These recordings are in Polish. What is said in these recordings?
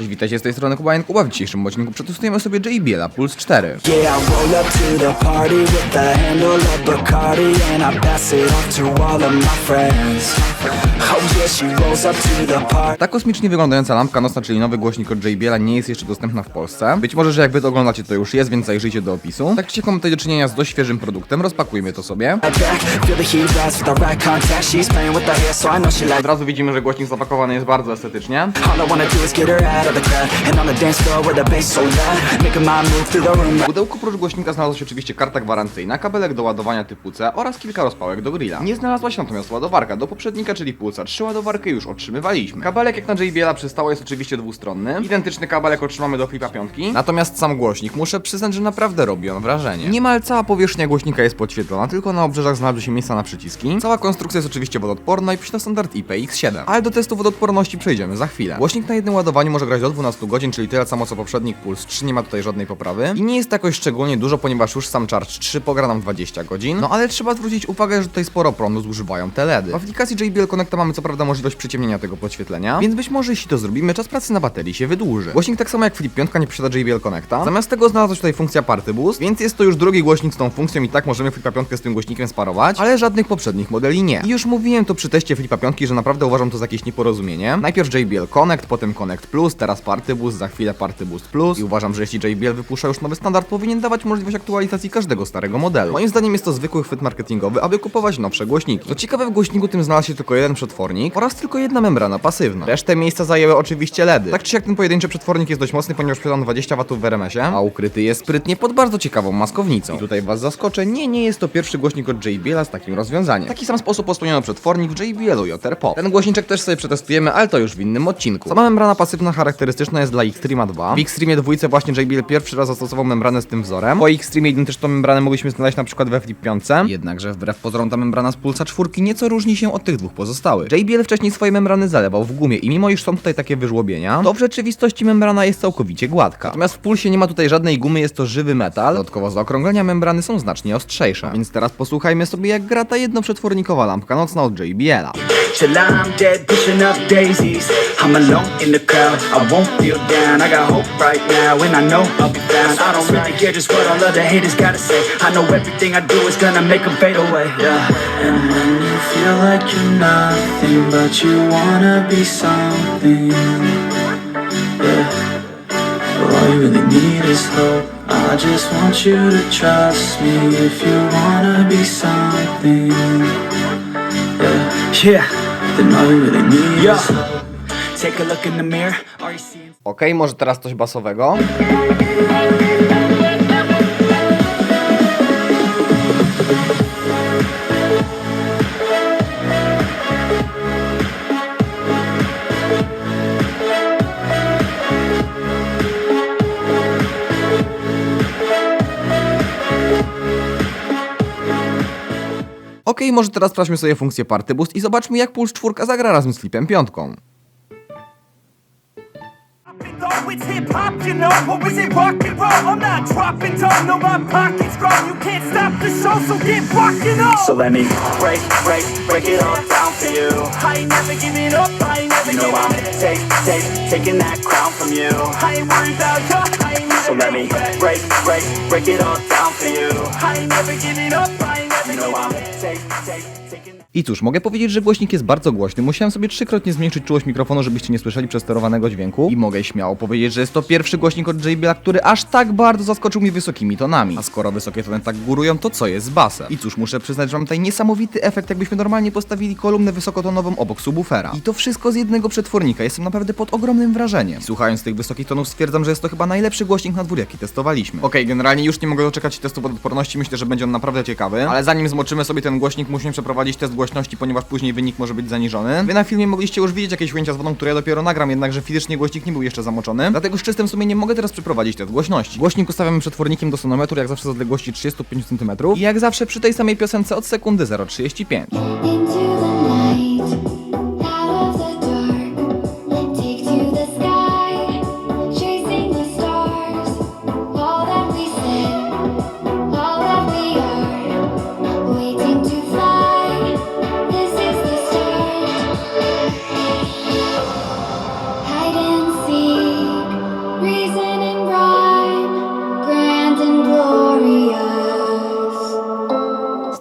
Cześć, witajcie z tej strony Kuba Kuba. W dzisiejszym odcinku przetestujemy sobie JBL Pulse 4. Yeah, I roll up to the party with the handle of Bacardi And I pass it off to all of my friends Oh yeah, she rolls up to the party Ta kosmicznie wyglądająca lampka nocna, czyli nowy głośnik od JBL nie jest jeszcze dostępna w Polsce. Być może, że jak wy to oglądacie, to już jest, więc zajrzyjcie do opisu. Tak czy mamy tutaj do czynienia z dość świeżym produktem, rozpakujmy to sobie. Od razu widzimy, że głośnik zapakowany jest bardzo estetycznie. All I wanna do is get her out of the crowd And on the dance floor where the bass so loud Making my move through the room W pudełku prócz głośnika znalazła się oczywiście karta gwarancyjna, kabelek do ładowania typu C oraz kilka rozpałek do grilla. Nie znalazła się natomiast ładowarka do poprzednika, czyli Pulsa 3 ładowarkę już otrzymywaliśmy. Kabelek jak na JBL przystało jest oczywiście dwustronny. Identyczny kabelek otrzymamy do Flipa 5. Natomiast sam głośnik muszę przyznać, że naprawdę robi on wrażenie. Niemal cała powierzchnia głośnika jest podświetlona, tylko na obrzeżach znalazły się miejsca na przyciski. Cała konstrukcja jest oczywiście wodoodporna i przyda standard IPX7. Ale do testu wodoodporności przejdziemy za chwilę. Głośnik na jednym ładowaniu może grać do 12 godzin, czyli tyle samo co poprzednik Puls 3, nie ma tutaj żadnej poprawy. I nie jest jakoś szczególnie dużo, ponieważ już sam Charge 3 pogra nam 20 godzin. No ale trzeba zwrócić uwagę, że tutaj sporo prądu zużywają te LEDy. W aplikacji JBL Connecta mamy co prawda możliwość przyciemnienia tego podświetlenia, więc być może jeśli to zrobimy, czas pracy na baterii się wydłuży. Głośnik tak samo jak Flip 5 nie posiada JBL Connecta. Zamiast tego znalazła się tutaj funkcja Party Boost, więc jest to już drugi głośnik z tą funkcją i tak możemy Flipa 5 z tym głośnikiem sparować, ale żadnych poprzednich modeli nie. I już mówiłem to przy teście Flipa 5, że naprawdę uważam to za jakieś nieporozumienie. Najpierw JBL Connect, potem Connect Plus, teraz Party Boost, za chwilę Party Boost Plus i uważam, że jeśli JBL wypuszcza już nowy standard, powinien dawać możliwość aktualizacji każdego starego modelu. Moim zdaniem jest to zwykły chwyt marketingowy, aby kupować nowsze głośniki. Co ciekawe, w głośniku tym znalazł się tylko jeden przetwornik oraz tylko jedna membrana pasywna. Resztę miejsca zajęły oczywiście LEDy. Tak czy jak ten pojedynczy przetwornik jest dość mocny, ponieważ on 20 W w RMS-ie, a ukryty jest sprytnie pod bardzo ciekawą maskownicą. I tutaj was zaskoczę, nie, nie jest to pierwszy głośnik od JBL z takim rozwiązaniem. W taki sam sposób odsłoniono przetwornik w JBL-u JR Pop. Ten głośniczek też sobie przetestujemy, ale to już w innym odcinku. Sama membrana pasywna charakterystyczna jest dla Xtrema 2. W Xtremie 2 właśnie JBL pierwszy raz zastosował membranę z tym wzorem. Po Xtremie identyczną membranę mogliśmy znaleźć na przykład we Flip 5. Jednakże wbrew pozorom ta membrana z Pulsa 4 nieco różni się od tych dwóch pozostałych. JBL wcześniej swoje membrany zalewał w gumie i mimo iż są tutaj takie wyżłobienia, to w rzeczywistości membrana jest całkowicie gładka. Natomiast w Pulsie nie ma tutaj żadnej gumy, jest to żywy metal. Dodatkowo zaokrąglenia membrany są znacznie ostrzejsze. Więc teraz posłuchajmy sobie jak gra ta jednoprzetwornikowa lampka nocna od JBL-a. Till I'm dead, pushing up daisies. I'm alone in the crowd, I won't feel down. I got hope right now, and I know I'll be found I don't really care just what all other haters gotta say. I know everything I do is gonna make them fade away, yeah. And when you feel like you're nothing But you wanna be something Yeah. All you really need is hope. I just want you to trust me If you wanna be something Yeah. Then all you really need is hope. Take a look in the mirror. Are you seeing? Okej, może teraz coś basowego. Okej, może teraz sprawdźmy sobie funkcję Party Boost i zobaczmy jak Puls 4 zagra razem z Flipem 5. Though it's hip hop, you know, or is it rock and roll? I'm not dropping down, no, my pocket's grown. You can't stop the show, so get rocking on. So let me break, break, break it all down for you. I ain't never giving up, I ain't never You know I'm take, take, taking that crown from you. I ain't worried about you, I ain't So let me break, break, break it all down for you. I ain't never giving up, I ain't never You know I'm giving I cóż, mogę powiedzieć, że głośnik jest bardzo głośny. Musiałem sobie trzykrotnie zmniejszyć czułość mikrofonu, żebyście nie słyszeli przesterowanego dźwięku. I mogę śmiało powiedzieć, że jest to pierwszy głośnik od JBL, który aż tak bardzo zaskoczył mnie wysokimi tonami. A skoro wysokie tony tak górują, to co jest z basem? I cóż, muszę przyznać, że mam tutaj niesamowity efekt, jakbyśmy normalnie postawili kolumnę wysokotonową obok subwoofera. I to wszystko z jednego przetwornika. Jestem naprawdę pod ogromnym wrażeniem. Słuchając tych wysokich tonów stwierdzam, że jest to chyba najlepszy głośnik na dwór, jaki testowaliśmy. Okej, generalnie już nie mogę doczekać testu odporności, myślę, że będzie on naprawdę ciekawy. Ale zanim zmoczymy sobie ten głośnik, musimy przeprowadzić test głośności, ponieważ później wynik może być zaniżony. Wy na filmie mogliście już widzieć jakieś ujęcia z wodą, które ja dopiero nagram, jednakże fizycznie głośnik nie był jeszcze zamoczony. Dlatego z czystym sumieniem mogę teraz przeprowadzić test głośności. Głośnik ustawiamy przetwornikiem do sonometru, jak zawsze z odległości 35 cm. I jak zawsze przy tej samej piosence od sekundy 0,35.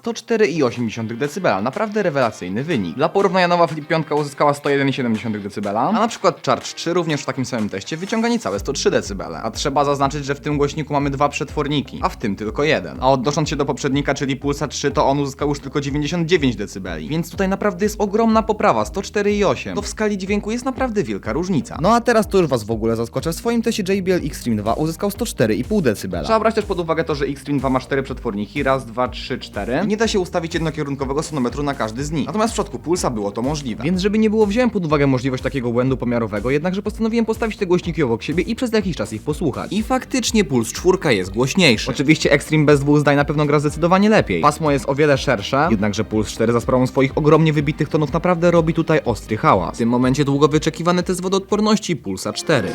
104,8 dB. Naprawdę rewelacyjny wynik. Dla porównania nowa Flip 5 uzyskała 101,7 dB, a na przykład Charge 3 również w takim samym teście wyciąga niecałe 103 dB. A trzeba zaznaczyć, że w tym głośniku mamy dwa przetworniki, a w tym tylko jeden. A odnosząc się do poprzednika, czyli Pulsa 3, to on uzyskał już tylko 99 dB. Więc tutaj naprawdę jest ogromna poprawa, 104,8. To w skali dźwięku jest naprawdę wielka różnica. No a teraz to już was w ogóle zaskoczę. W swoim teście JBL Xtreme 2 uzyskał 104,5 dB. Trzeba brać też pod uwagę to, że Xtreme 2 ma 4 przetworniki, raz, dwa, trzy, cztery. Nie da się ustawić jednokierunkowego sonometru na każdy z nich. Natomiast w przypadku Pulsa było to możliwe. Więc żeby nie było, wziąłem pod uwagę możliwość takiego błędu pomiarowego, jednakże postanowiłem postawić te głośniki obok siebie i przez jakiś czas ich posłuchać. I faktycznie Puls 4 jest głośniejszy. Oczywiście Extreme bez dwóch zdań na pewno gra zdecydowanie lepiej. Pasmo jest o wiele szersze, jednakże Puls 4 za sprawą swoich ogromnie wybitych tonów naprawdę robi tutaj ostry hałas. W tym momencie długo wyczekiwany test wodoodporności Pulsa 4.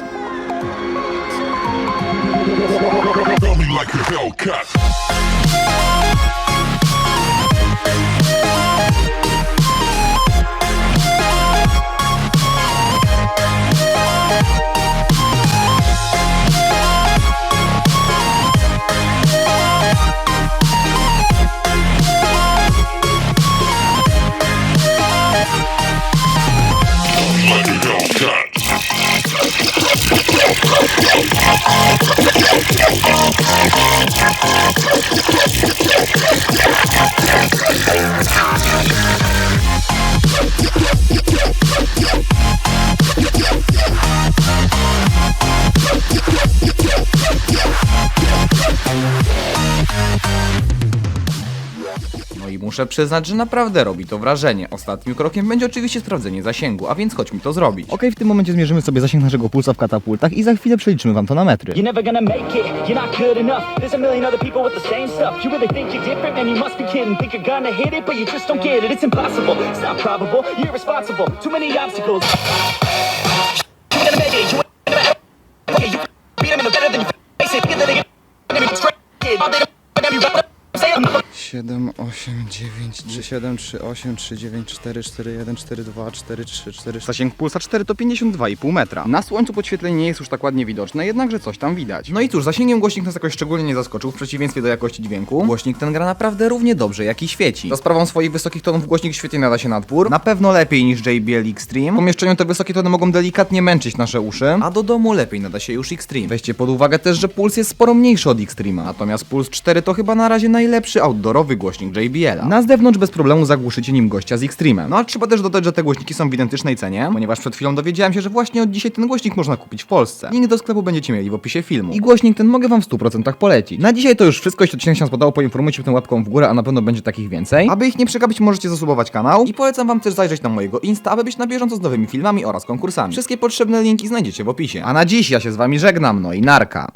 Feel me like a Hellcat. No i muszę przyznać, że naprawdę robi to wrażenie. Ostatnim krokiem będzie oczywiście sprawdzenie zasięgu, a więc chodźmy to zrobić. Okej, w tym momencie zmierzymy sobie zasięg naszego pulsa w katapultach i za chwilę przeliczymy wam to na metry. You're never gonna make it, you're not good enough. There's a million other people with the same stuff. You really think you're different, man? You must be kidding. Think you're gonna hit it, but you just don't get it. It's impossible, it's not probable. You're irresponsible, too many obstacles. You're gonna make it, you ain't 7, 8, 9, 3, 7, 3, 8, 3, 9, 4, 4, 1, 4, 2, 4, 3, 4, 4. Zasięg pulsa 4 to 52,5 metra. Na słońcu podświetlenie nie jest już tak ładnie widoczne, jednakże coś tam widać. No i cóż, zasięgiem głośnik nas jakoś szczególnie nie zaskoczył, w przeciwieństwie do jakości dźwięku. Głośnik ten gra naprawdę równie dobrze, jak i świeci. Za sprawą swoich wysokich tonów głośnik świetnie nada się na dwór, na pewno lepiej niż JBL Extreme. W pomieszczeniu te wysokie tony mogą delikatnie męczyć nasze uszy, a do domu lepiej nada się już Extreme. Weźcie pod uwagę też, że puls jest sporo mniejszy od Extreme'a, natomiast Puls 4 to chyba na razie najlepszy outdoorowy głośnik JBL-a. Na zewnątrz bez problemu zagłuszycie nim gościa z Extreme'em. No a trzeba też dodać, że te głośniki są w identycznej cenie, ponieważ przed chwilą dowiedziałem się, że właśnie od dzisiaj ten głośnik można kupić w Polsce. Link do sklepu będziecie mieli w opisie filmu. I głośnik ten mogę wam w 100% polecić. Na dzisiaj to już wszystko, jeśli odcinek się spodobało, poinformujcie mnie łapką w górę, a na pewno będzie takich więcej. Aby ich nie przegapić, możecie zasubować kanał i polecam wam też zajrzeć na mojego Insta, aby być na bieżąco z nowymi filmami oraz konkursami. Wszystkie potrzebne linki znajdziecie w opisie. A na dziś ja się z wami żegnam, no i narka.